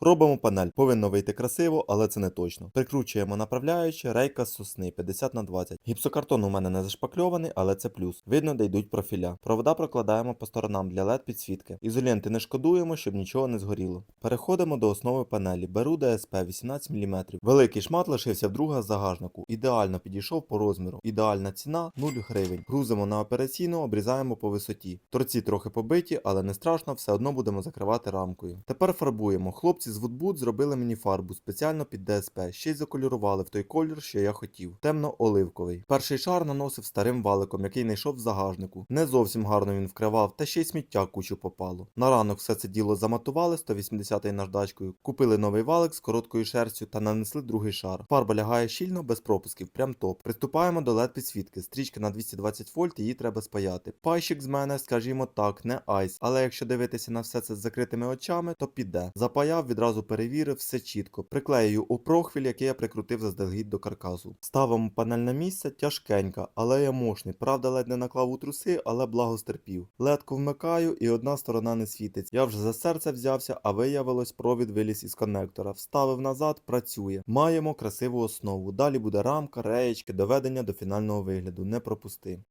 Робимо панель, повинно вийти красиво, але це не точно. Прикручуємо направляючи, рейка з сосни 50 на 20. Гіпсокартон у мене не зашпакльований, але це плюс. Видно, де йдуть профіля. Провода прокладаємо по сторонам для LED підсвітки. Ізоленти не шкодуємо, щоб нічого не згоріло. Переходимо до основи панелі. Беру ДСП 18 мм. Великий шмат лишився вдруге з загажнику. Ідеально підійшов по розміру. Ідеальна ціна 0 гривень. Грузимо на операційну, обрізаємо по висоті. Торці трохи побиті, але не страшно, все одно будемо закривати рамкою. Тепер фарбуємо. Хлопці з Woodboot зробили мені фарбу спеціально під ДСП. Ще й заколірували в той колір, що я хотів. Темно-оливковий. Перший шар наносив старим валиком, який знайшов в загажнику. Не зовсім гарно він вкривав, та ще й сміття кучу попало. На ранок все це діло заматували 180 наждачкою, купили новий валик з короткою шерстю та нанесли другий шар. Фарба лягає щільно, без пропусків, прям топ. Приступаємо до LED підсвітки. Стрічка на 220 вольт, її треба спаяти. Пайщик з мене, скажімо так, не айс, але якщо дивитися на все це з закритими очами, то піде. Запаяв, відразу перевірив, все чітко. Приклею у прохвіль, який я прикрутив заздалегідь до каркасу. Ставимо панель на місце, тяжкенька, але я мощний. Правда, ледь не наклав у труси, але благо стерпів. Ледку вмикаю, і одна сторона не світить. Я вже за серце взявся, а виявилось, провід виліз із коннектора. Вставив назад, працює. Маємо красиву основу. Далі буде рамка, реєчки, доведення до фінального вигляду. Не пропусти.